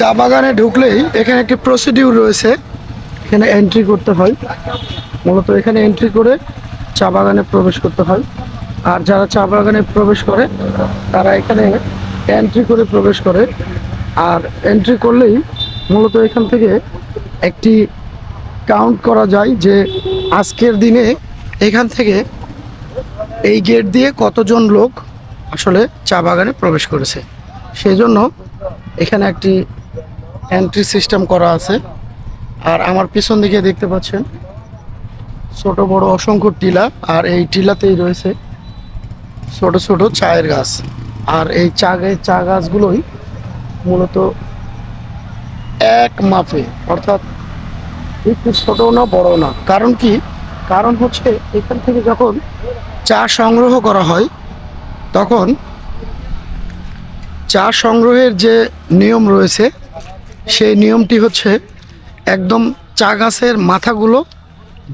চা বাগানে ঢুকলেই এখানে একটি প্রসিডিউর রয়েছে। এখানে এন্ট্রি করতে হয়। মূলত এখানে এন্ট্রি করে চা বাগানে প্রবেশ করতে হয়। আর যারা চা বাগানে প্রবেশ করে, তারা এখানে এন্ট্রি করে প্রবেশ করে। আর এন্ট্রি করলেই মূলত এখান থেকে একটি কাউন্ট করা যায় যে আজকের দিনে এখান থেকে এই গেট দিয়ে কতজন লোক আসলে চা বাগানে প্রবেশ করেছে। সেই জন্য এখানে একটি এন্ট্রি সিস্টেম করা আছে। আর আমার পিছন দিকে দেখতে পাচ্ছেন ছোট বড় অসংখ্য টিলা, আর এই টিলাতেই রয়েছে ছোট ছোট চায়ের গাছ। আর এই চা চা গাছগুলোই মূলত এক মাপে, অর্থাৎ একটু ছোট না, বড় না। কারণ কি? কারণ হচ্ছে এখান থেকে যখন চা সংগ্রহ করা হয়, তখন চা সংগ্রহের যে নিয়ম রয়েছে সেই নিয়মটি হচ্ছে একদম চা গাছের মাথাগুলো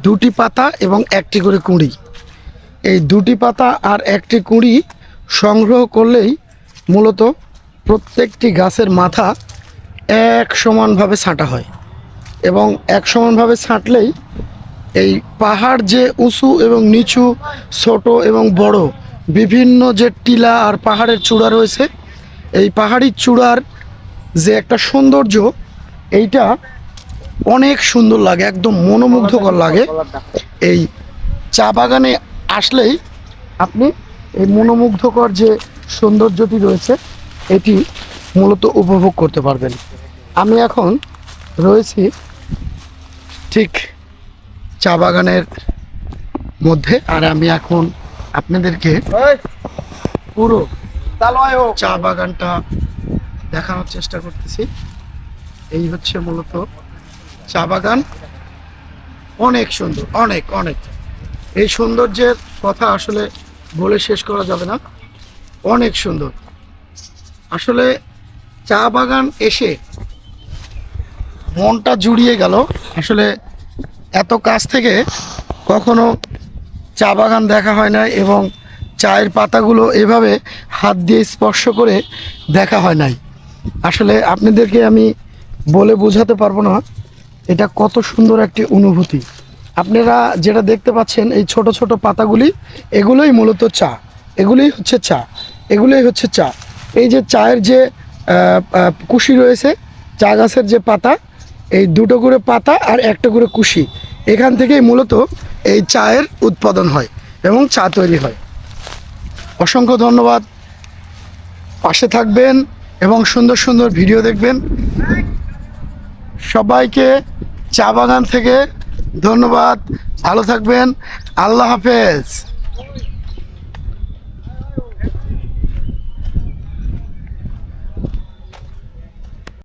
দুটি পাতা এবং একটি করে কুঁড়ি। এই দুটি পাতা আর একটি কুঁড়ি সংগ্রহ করলেই মূলত প্রত্যেকটি গাছের মাথা এক সমানভাবে ছাঁটা হয় এবং এক সমানভাবে ছাঁটলেই এই পাহাড় যে উঁচু এবং নিচু, ছোট এবং বড় বিভিন্ন যে টিলা আর পাহাড়ের চূড়া রয়েছে, এই পাহাড়ি চূড়ার যে একটা সৌন্দর্য এইটা অনেক সুন্দর লাগে একদম মনোমুগ্ধকর লাগে। এই চা বাগানে আসলেই আপনি এই মনোমুগ্ধকর যে সৌন্দর্যটি রয়েছে এটি মূলত উপভোগ করতে পারবেন। আমি এখন রয়েছি ঠিক চা বাগানের মধ্যে আর আমি এখন আপনাদেরকে পুরো চা বাগানটা দেখানোর চেষ্টা করতেছি। এই হচ্ছে মূলত চা বাগান। অনেক সুন্দর, অনেক অনেক। এই সৌন্দর্যের কথা আসলে বলে শেষ করা যাবে না। অনেক সুন্দর। আসলে চা বাগান এসে মনটা জুড়িয়ে গেল। আসলে এত কাছ থেকে কখনো চা বাগান দেখা হয় না এবং চায়ের পাতাগুলো এভাবে হাত দিয়ে স্পর্শ করে দেখা হয় নাই। আসলে আপনাদেরকে আমি বলে বোঝাতে পারব না এটা কত সুন্দর একটি অনুভূতি। আপনারা যেটা দেখতে পাচ্ছেন, এই ছোট ছোট পাতাগুলি, এগুলোই মূলত চা। এগুলোই হচ্ছে চা। এগুলোই হচ্ছে চা। এই যে চায়ের যে কুশি রয়েছে, চা গাছের যে পাতা, এই দুটো করে পাতা আর একটা করে কুশি, এখান থেকেই মূলত এই চায়ের উৎপাদন হয় এবং চা তৈরি হয়। অসংখ্য ধন্যবাদ। পাশে থাকবেন। এবং সুন্দর সুন্দর ভিডিও দেখবেন। সবাইকে চা বাগান থেকে ধন্যবাদ। ভালো থাকবেন। আল্লাহ হাফেজ।